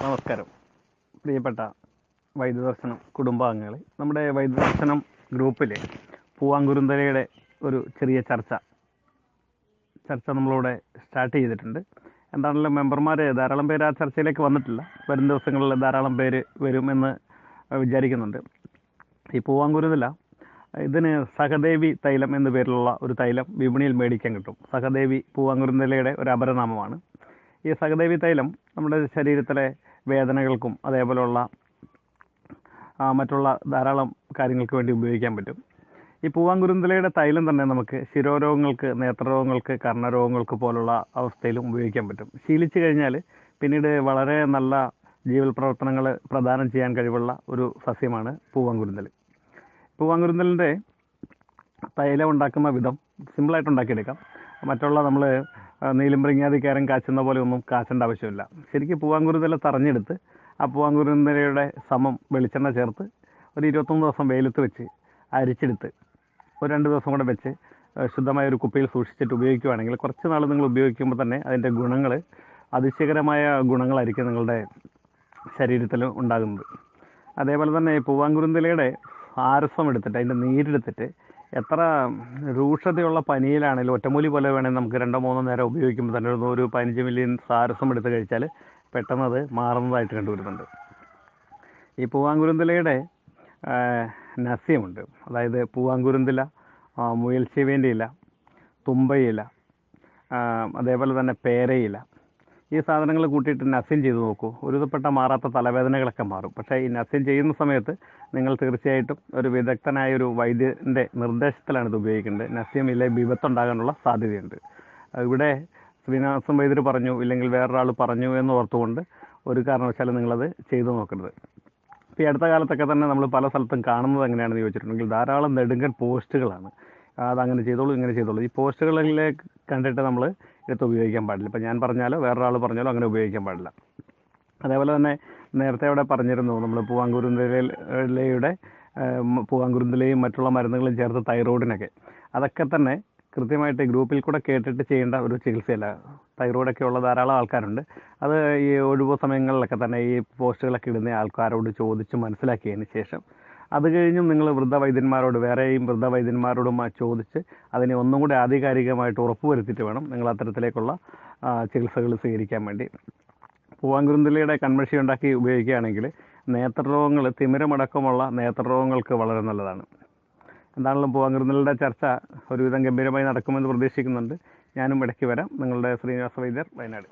നമസ്കാരം. പ്രിയപ്പെട്ട വൈദ്യദർശനം കുടുംബാംഗങ്ങളെ നമ്മുടെ വൈദ്യദർശനം ഗ്രൂപ്പിലെ പൂവാങ്കുരുന്തലയുടെ ഒരു ചെറിയ ചർച്ച. ചർച്ച നമ്മളിവിടെ സ്റ്റാർട്ട് ചെയ്തിട്ടുണ്ട്. എന്താണല്ലോ മെമ്പർമാർ ധാരാളം പേര് ആ ചർച്ചയിലേക്ക് വന്നിട്ടില്ല. വരും ദിവസങ്ങളിൽ ധാരാളം പേര് വരുമെന്ന് വിചാരിക്കുന്നുണ്ട്. ഈ പൂവാങ്കുരുന്തല ഇതിന് സഹദേവി തൈലം എന്ന പേരിലുള്ള ഒരു തൈലം വിപണിയിൽ മേടിക്കാൻ കിട്ടും. സഹദേവി പൂവാങ്കുരുന്തലയുടെ ഒരു അപരനാമമാണ്. ഈ സഹദേവി തൈലം നമ്മുടെ ശരീരത്തിലെ വേദനകൾക്കും അതേപോലെയുള്ള മറ്റുള്ള ധാരാളം കാര്യങ്ങൾക്ക് വേണ്ടി ഉപയോഗിക്കാൻ പറ്റും. ഈ പൂവാങ്കുരുന്തലയുടെ തൈലം തന്നെ നമുക്ക് ശിരോരോഗങ്ങൾക്ക് നേത്രരോഗങ്ങൾക്ക് കർണരോഗങ്ങൾക്ക് പോലുള്ള അവസ്ഥയിലും ഉപയോഗിക്കാൻ പറ്റും. ശീലിച്ചു കഴിഞ്ഞാൽ പിന്നീട് വളരെ നല്ല ജീവൽ പ്രവർത്തനങ്ങൾ പ്രദാനം ചെയ്യാൻ കഴിവുള്ള ഒരു സസ്യമാണ് പൂവാങ്കുരുന്തൽ. പൂവാങ്കുരുന്തലിന്റെ തൈലം ഉണ്ടാക്കുന്ന വിധം സിമ്പിളായിട്ട് ഉണ്ടാക്കിയെടുക്കാം. മറ്റുള്ള നമ്മൾ നീലുംബ്രിങ്ങാതി കയറൻ കാച്ചുന്ന പോലെ ഒന്നും കാച്ചേണ്ട ആവശ്യമില്ല. ശരിക്കും പൂവാങ്കുരുതല തറഞ്ഞെടുത്ത് ആ പൂവാങ്കുരുന്തലയുടെ സമം വെളിച്ചെണ്ണ ചേർത്ത് ഒരു ഇരുപത്തൊന്ന് ദിവസം വെയിലത്ത് വെച്ച് അരിച്ചെടുത്ത് ഒരു രണ്ട് ദിവസം കൂടെ വെച്ച് ശുദ്ധമായ ഒരു കുപ്പിയിൽ സൂക്ഷിച്ചിട്ട് ഉപയോഗിക്കുകയാണെങ്കിൽ കുറച്ച് നാൾ നിങ്ങൾ ഉപയോഗിക്കുമ്പോൾ തന്നെ അതിന്റെ ഗുണങ്ങൾ അതിശയകരമായ ഗുണങ്ങളായിരിക്കും നിങ്ങളുടെ ശരീരത്തിൽ ഉണ്ടാകുന്നത്. അതേപോലെ തന്നെ പൂവാങ്കുരുന്തലയുടെ ആരസം എടുത്തിട്ട് അതിന്റെ നീരെടുത്തിട്ട് എത്ര രൂക്ഷതയുള്ള പനിയിലാണെങ്കിലും ഒറ്റമൂലി പോലെ വേണമെങ്കിൽ നമുക്ക് രണ്ടോ മൂന്നോ നേരം ഉപയോഗിക്കുമ്പോൾ തന്നെ ഒരു പതിനഞ്ച് മില്യൺ സാരസം എടുത്ത് കഴിച്ചാൽ പെട്ടെന്ന് അത് മാറുന്നതായിട്ട് കണ്ടുവരുന്നുണ്ട്. ഈ പൂവാങ്കുരുന്തിലയുടെ നസ്യമുണ്ട്. അതായത് പൂവാങ്കുരുന്തില മുയൽ ചെവേന്റെ ഇല തുമ്പയില അതേപോലെ തന്നെ പേരയില ഈ സാധനങ്ങൾ കൂട്ടിയിട്ട് നസിൻ ചെയ്ത് നോക്കൂ. ഒരുവിധപ്പെട്ട മാറാത്ത തലവേദനകളൊക്കെ മാറും. പക്ഷേ ഈ നസിൻ ചെയ്യുന്ന സമയത്ത് നിങ്ങൾ തീർച്ചയായിട്ടും ഒരു വിദഗ്ധനായ ഒരു വൈദ്യന്റെ നിർദ്ദേശത്തിലാണ് ഇത് ഉപയോഗിക്കേണ്ടത്. നസ്യം ഇല്ലേ വിപത്തുണ്ടാകാനുള്ള സാധ്യതയുണ്ട്. ഇവിടെ ശ്രീനിവാസം വൈദ്യർ പറഞ്ഞു ഇല്ലെങ്കിൽ വേറൊരാൾ പറഞ്ഞു എന്ന് ഓർത്തുകൊണ്ട് ഒരു കാരണവശാലും നിങ്ങളത് ചെയ്തു നോക്കരുത്. ഇപ്പോൾ ഈ അടുത്ത കാലത്തൊക്കെ തന്നെ നമ്മൾ പല സ്ഥലത്തും കാണുന്നത് എങ്ങനെയാണെന്ന് ചോദിച്ചിട്ടുണ്ടെങ്കിൽ ധാരാളം നെടുങ്കൻ പോസ്റ്റുകളാണ്. അതങ്ങനെ ചെയ്തോളൂ ഇങ്ങനെ ചെയ്തോളൂ. ഈ പോസ്റ്റുകളിലേക്ക് കണ്ടിട്ട് നമ്മൾ എടുത്ത് ഉപയോഗിക്കാൻ പാടില്ല. ഇപ്പോൾ ഞാൻ പറഞ്ഞാലോ വേറൊരാൾ പറഞ്ഞാലോ അങ്ങനെ ഉപയോഗിക്കാൻ പാടില്ല. അതേപോലെ തന്നെ നേരത്തെ അവിടെ പറഞ്ഞിരുന്നു നമ്മൾ പൂവാങ്കുരുന്തലയുടെ പൂവാങ്കുരുന്തലയും മറ്റുള്ള മരുന്നുകളും ചേർത്ത് തൈറോയിഡിനൊക്കെ. അതൊക്കെ തന്നെ കൃത്യമായിട്ട് ഗ്രൂപ്പിൽ കൂടെ കേട്ടിട്ട് ചെയ്യേണ്ട ഒരു ചികിത്സയല്ല. തൈറോയിഡൊക്കെ ഉള്ള ധാരാളം ആൾക്കാരുണ്ട്. അത് ഈ ഒഴിവ് സമയങ്ങളിലൊക്കെ തന്നെ ഈ പോസ്റ്റുകളൊക്കെ ഇടുന്ന ആൾക്കാരോട് ചോദിച്ച് മനസ്സിലാക്കിയതിന് ശേഷം അത് കഴിഞ്ഞും നിങ്ങൾ വൃദ്ധവൈദ്യന്മാരോട് വേറെയും വൃദ്ധവൈദ്യന്മാരോടും ചോദിച്ച് അതിനെ ഒന്നും കൂടി ആധികാരികമായിട്ട് ഉറപ്പുവരുത്തിയിട്ട് വേണം നിങ്ങൾ അത്തരത്തിലേക്കുള്ള ചികിത്സകൾ സ്വീകരിക്കാൻ വേണ്ടി. പൂവാങ്കുരുന്തലയുടെ കൺമഷി ഉണ്ടാക്കി ഉപയോഗിക്കുകയാണെങ്കിൽ നേത്രരോഗങ്ങൾ തിമിരമടക്കമുള്ള നേത്രരോഗങ്ങൾക്ക് വളരെ നല്ലതാണ്. എന്താണെങ്കിലും പൂവാങ്കുരുന്തലയുടെ ചർച്ച ഒരുവിധം ഗംഭീരമായി നടക്കുമെന്ന് പ്രതീക്ഷിക്കുന്നുണ്ട്. ഞാനും ഇടയ്ക്ക് വരാം. നിങ്ങളുടെ ശ്രീനിവാസ വൈദ്യർ വയനാട്.